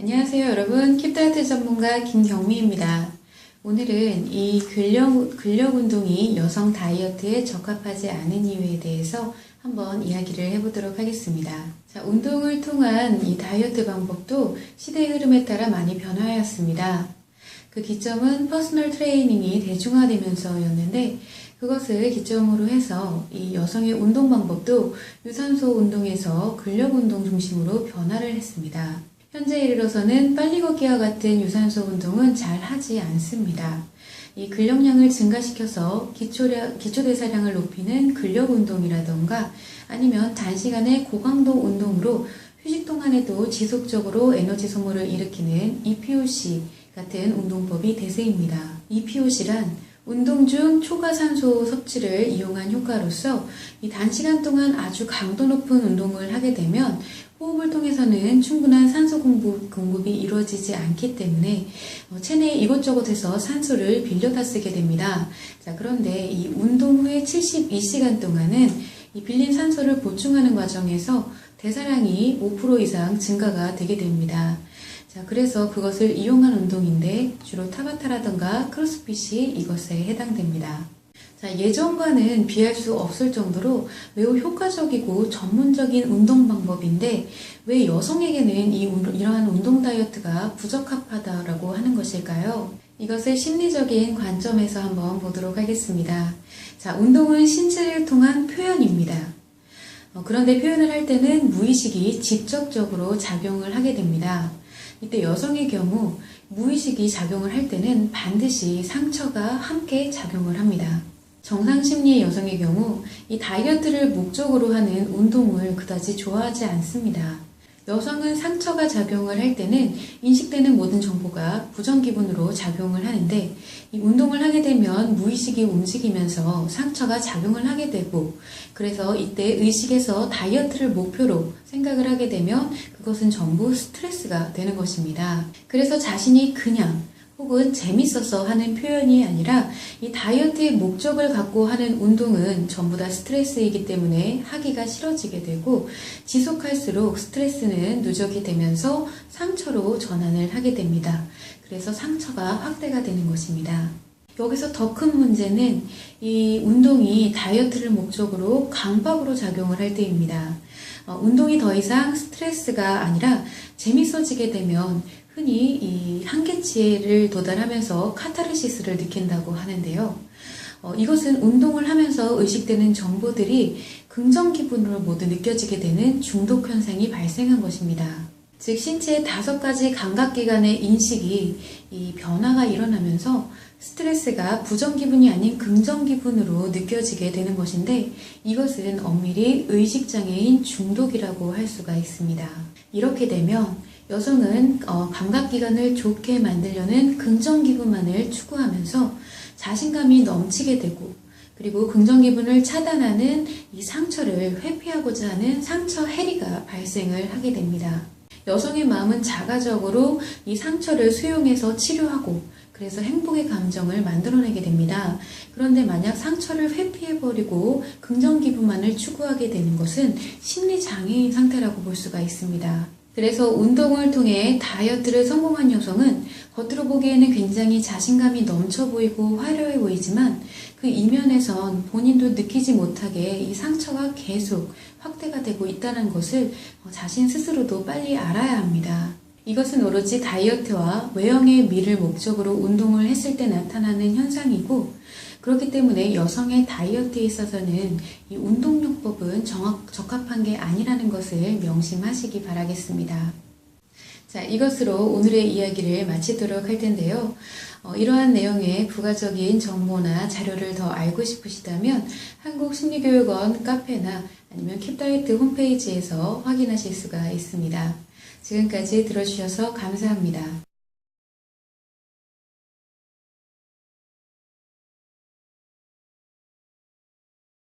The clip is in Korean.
안녕하세요 여러분 킵다이어트 전문가 김경미입니다. 오늘은 이 근력, 근력 운동이 여성 다이어트에 적합하지 않은 이유에 대해서 한번 이야기를 해보도록 하겠습니다. 자, 운동을 통한 이 다이어트 방법도 시대의 흐름에 따라 많이 변화하였습니다. 그 기점은 퍼스널 트레이닝이 대중화되면서였는데 그것을 기점으로 해서 이 여성의 운동 방법도 유산소 운동에서 근력 운동 중심으로 변화를 했습니다. 현재 이르러서는 빨리 걷기와 같은 유산소 운동은 잘 하지 않습니다. 이 근력량을 증가시켜서 기초ля, 기초대사량을 높이는 근력 운동이라던가 아니면 단시간에 고강도 운동으로 휴식 동안에도 지속적으로 에너지 소모를 일으키는 EPOC 같은 운동법이 대세입니다. EPOC란 운동 중 초과산소 섭취를 이용한 효과로서 이 단시간 동안 아주 강도 높은 운동을 하게 되면 호흡을 통해서는 충분한 산소 공급, 공급이 이루어지지 않기 때문에 어, 체내에 이곳저곳에서 산소를 빌려다 쓰게 됩니다. 자, 그런데 이 운동 후에 72시간 동안은 이 빌린 산소를 보충하는 과정에서 대사량이 5% 이상 증가가 되게 됩니다. 자, 그래서 그것을 이용한 운동인데 주로 타바타라든가 크로스핏이 이것에 해당됩니다. 자, 예전과는 비할 수 없을 정도로 매우 효과적이고 전문적인 운동 방법인데 왜 여성에게는 이, 운- 이러한 운동 다이어트가 부적합하다라고 하는 것일까요? 이것을 심리적인 관점에서 한번 보도록 하겠습니다. 자, 운동은 신체를 통한 표현입니다. 어, 그런데 표현을 할 때는 무의식이 직접적으로 작용을 하게 됩니다. 이때 여성의 경우 무의식이 작용을 할 때는 반드시 상처가 함께 작용을 합니다. 정상 심리의 여성의 경우 이 다이어트를 목적으로 하는 운동을 그다지 좋아하지 않습니다. 여성은 상처가 작용을 할 때는 인식되는 모든 정보가 부정 기분으로 작용을 하는데 이 운동을 하게 되면 무의식이 움직이면서 상처가 작용을 하게 되고 그래서 이때 의식에서 다이어트를 목표로 생각을 하게 되면 그것은 전부 스트레스가 되는 것입니다. 그래서 자신이 그냥 혹은 재밌어서 하는 표현이 아니라 이 다이어트의 목적을 갖고 하는 운동은 전부 다 스트레스이기 때문에 하기가 싫어지게 되고 지속할수록 스트레스는 누적이 되면서 상처로 전환을 하게 됩니다. 그래서 상처가 확대가 되는 것입니다. 여기서 더 큰 문제는 이 운동이 다이어트를 목적으로 강박으로 작용을 할 때입니다. 어, 운동이 더 이상 스트레스가 아니라 재밌어지게 되면 흔히 이 한계치를 도달하면서 카타르시스를 느낀다고 하는데요. 어, 이것은 운동을 하면서 의식되는 정보들이 긍정 기분으로 모두 느껴지게 되는 중독 현상이 발생한 것입니다. 즉 신체의 다섯 가지 감각 기관의 인식이 이 변화가 일어나면서 스트레스가 부정 기분이 아닌 긍정 기분으로 느껴지게 되는 것인데 이것은 엄밀히 의식 장애인 중독이라고 할 수가 있습니다. 이렇게 되면 여성은 어, 감각 기관을 좋게 만들려는 긍정 기분만을 추구하면서 자신감이 넘치게 되고 그리고 긍정 기분을 차단하는 이 상처를 회피하고자 하는 상처 해리가 발생을 하게 됩니다. 여성의 마음은 자가적으로 이 상처를 수용해서 치료하고 그래서 행복의 감정을 만들어내게 됩니다. 그런데 만약 상처를 회피해버리고 긍정 기분만을 추구하게 되는 것은 심리 장애인 상태라고 볼 수가 있습니다. 그래서 운동을 통해 다이어트를 성공한 여성은 겉으로 보기에는 굉장히 자신감이 넘쳐 보이고 화려해 보이지만 그 이면에선 본인도 느끼지 못하게 이 상처가 계속 확대가 되고 있다는 것을 자신 스스로도 빨리 알아야 합니다. 이것은 오로지 다이어트와 외형의 미를 목적으로 운동을 했을 때 나타나는 현상이고 그렇기 때문에 여성의 다이어트에 있어서는 이 운동요법은 정확, 적합한 게 아니라는 것을 명심하시기 바라겠습니다. 자, 이것으로 오늘의 이야기를 마치도록 할 텐데요. 어, 이러한 내용의 부가적인 정보나 자료를 더 알고 싶으시다면 한국심리교육원 카페나 아니면 킵다이어트 홈페이지에서 확인하실 수가 있습니다. 지금까지 들어주셔서 감사합니다.